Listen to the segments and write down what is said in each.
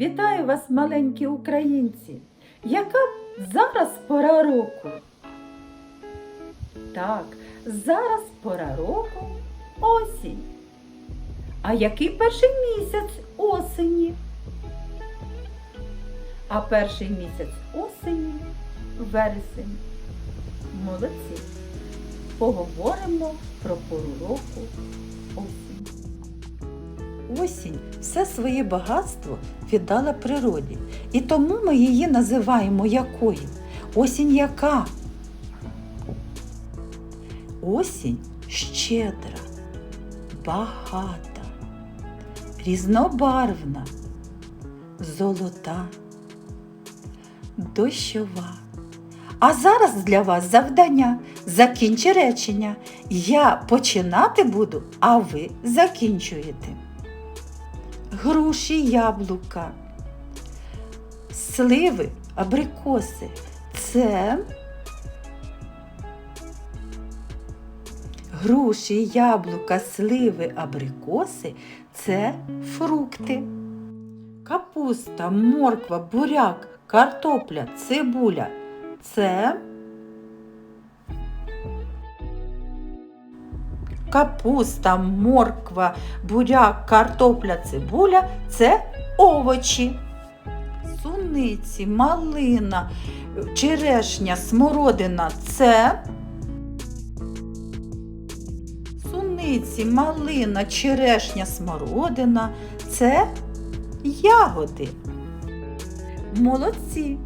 Вітаю вас, маленькі українці! Яка зараз пора року? Так, зараз пора року осінь. А який перший місяць осені? А перший місяць осені вересень. Молодці. Поговоримо про пору року осінь. Осінь все своє багатство віддала природі, і тому ми її називаємо якою? Осінь яка? Осінь щедра, багата, різнобарвна, золота, дощова. А зараз для вас завдання. Закінчи речення. Я починати буду, а ви закінчуєте. Груші, яблука, сливи, абрикоси. Це груші, яблука, сливи, абрикоси це фрукти. Капуста, морква, буряк, картопля, цибуля це капуста, морква, буряк, картопля, цибуля це овочі. Суниці, малина, черешня, смородина це суниці, малина, черешня, смородина це ягоди. Молодці!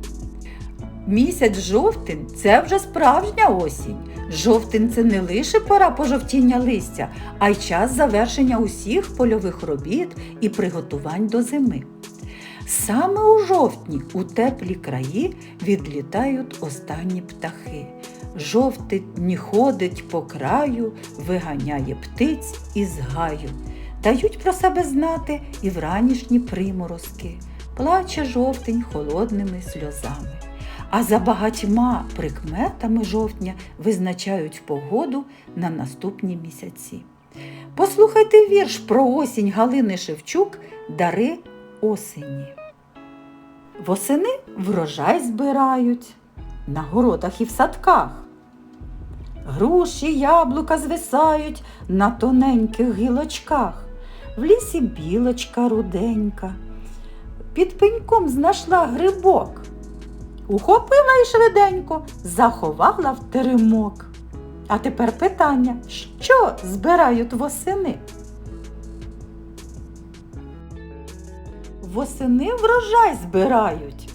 Місяць жовтень це вже справжня осінь. Жовтень це не лише пора пожовтіння листя, а й час завершення усіх польових робіт і приготувань до зими. Саме у жовтні у теплі краї відлітають останні птахи. Жовтень ходить по краю, виганяє птиць із гаю. Дають про себе знати і вранішні приморозки. Плаче жовтень холодними сльозами. А за багатьма прикметами жовтня визначають погоду на наступні місяці. Послухайте вірш про осінь Галини Шевчук Дари осені. Восени врожай збирають на городах і в садках. Груші, яблука звисають на тоненьких гілочках. В лісі білочка руденька. Під пеньком знайшла грибок. Ухопила і швиденько заховала в теремок. А тепер питання, що збирають восени? Восени врожай збирають.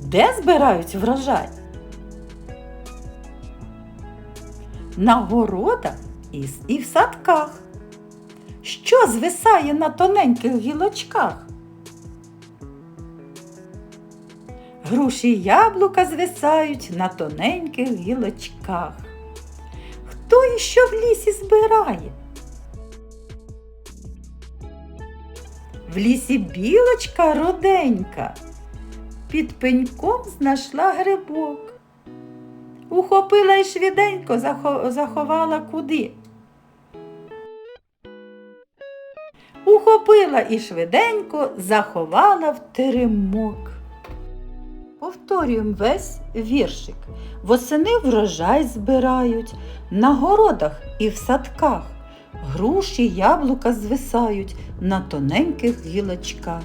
Де збирають врожай? На городах і в садках. Що звисає на тоненьких гілочках? Груші й яблука звисають на тоненьких гілочках. Хто і що в лісі збирає? В лісі білочка руденька, під пеньком знайшла грибок. Ухопила й швиденько заховала куди. Ухопила і швиденько заховала в теремок. Повторюємо весь віршик. Восени врожай збирають, на городах і в садках. Груші, яблука звисають на тоненьких гілочках.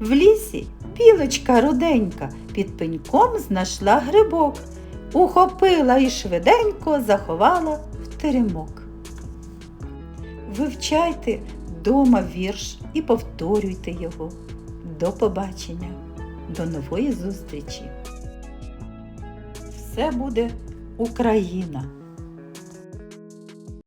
В лісі білочка руденька під пеньком знайшла грибок. Ухопила і швиденько заховала в теремок. Вивчайте дома вірш і повторюйте його. До побачення! До нової зустрічі! Все буде Україна!